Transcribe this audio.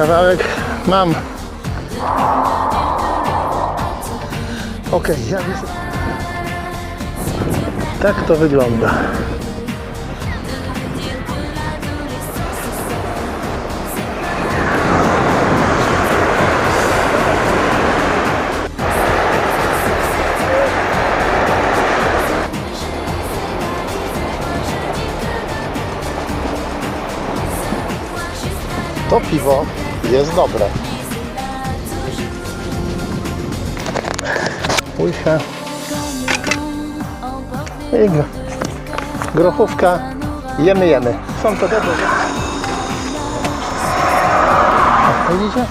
Kawałek mam. Okej, ja. Tak to wygląda. To piwo jest dobre. Łycha i gro- grochówka. Jemy, jemy. Są to dobre. Widzicie?